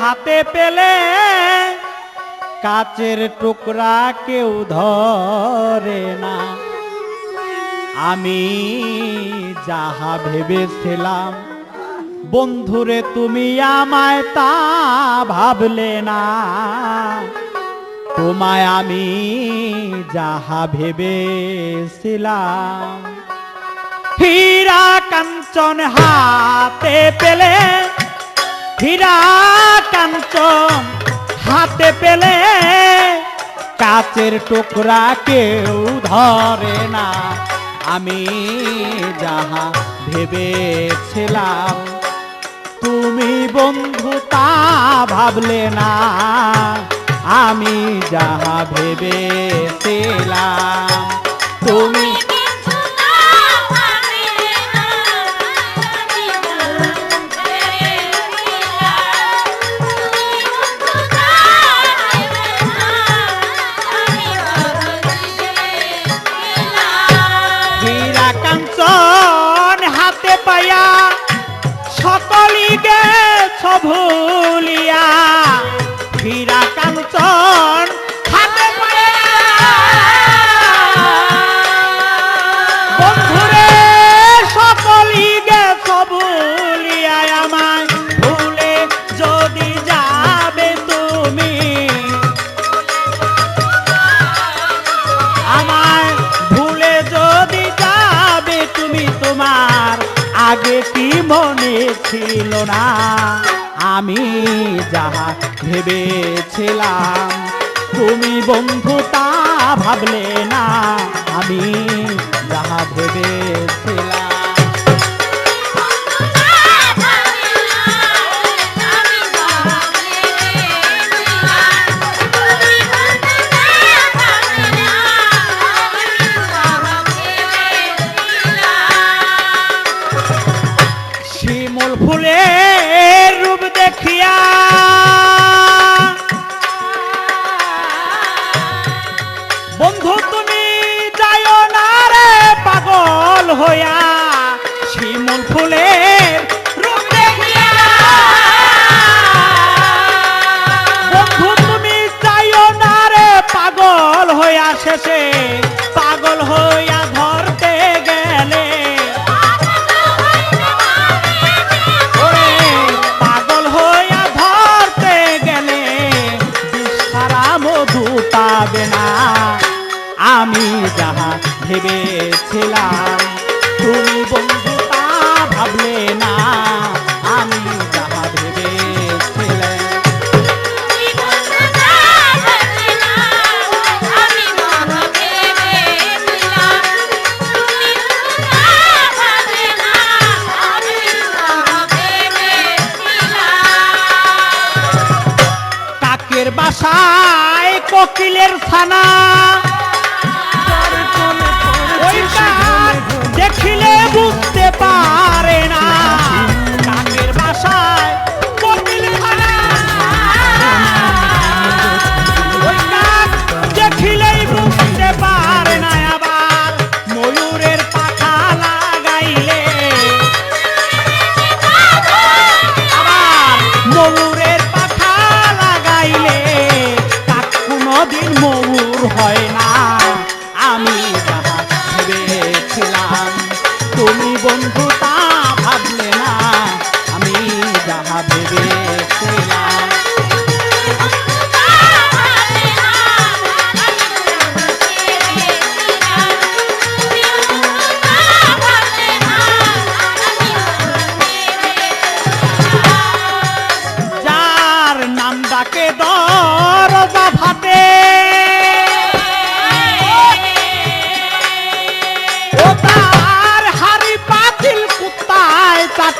হাতে পেলে কাচের টুকরা কেউ ধরে না। আমি যাহা ভেবেছিলাম, বন্ধুরে তুমি আমায় তা ভাবলে না। তোমায় আমি যাহা ভেবেছিলাম, হীরা কাঞ্চন হাতে পেলে, হীরা কাঞ্চন হাতে পেলে কাচের টুকরা কেউ ধরে না। আমি যাহা ভেবেছিলাম, তুমি বন্ধু তা ভাবলে না। আমি যাহা ভেবেছিলাম, তুমি সকলি গেছ ভুলিয়া কাঞ্চন আগে কি মনে ছিল না? আমি যাহা ভেবেছিলাম, তুমি বন্ধু তা ভাবলে না। আমি যাহা ভেবেছিলাম পাবে না আমি যাহা ভেবেছিলাম তুমি কোকিলের ছানা বন্ধু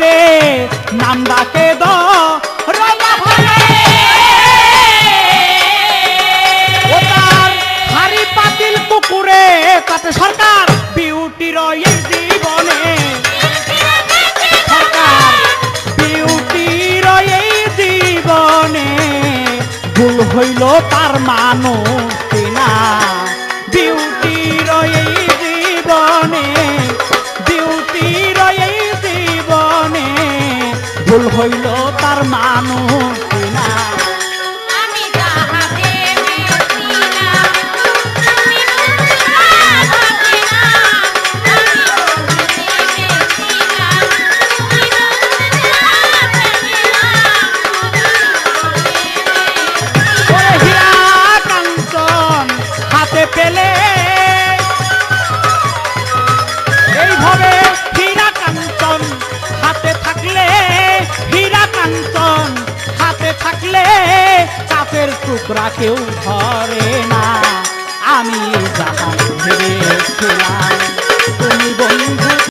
চাটে নাম ডাকে কুকুরে, তাতে সরকার বিউটির এই জীবনে। সরকার বিউটির এই জীবনে। ভুল হইল তার মানুষ না ভুল হইল তার মানুষ। করলে কাপের টুকরা কেউ ধরে না। আমি যাহা ভেবেছিলাম তুমি বন্ধু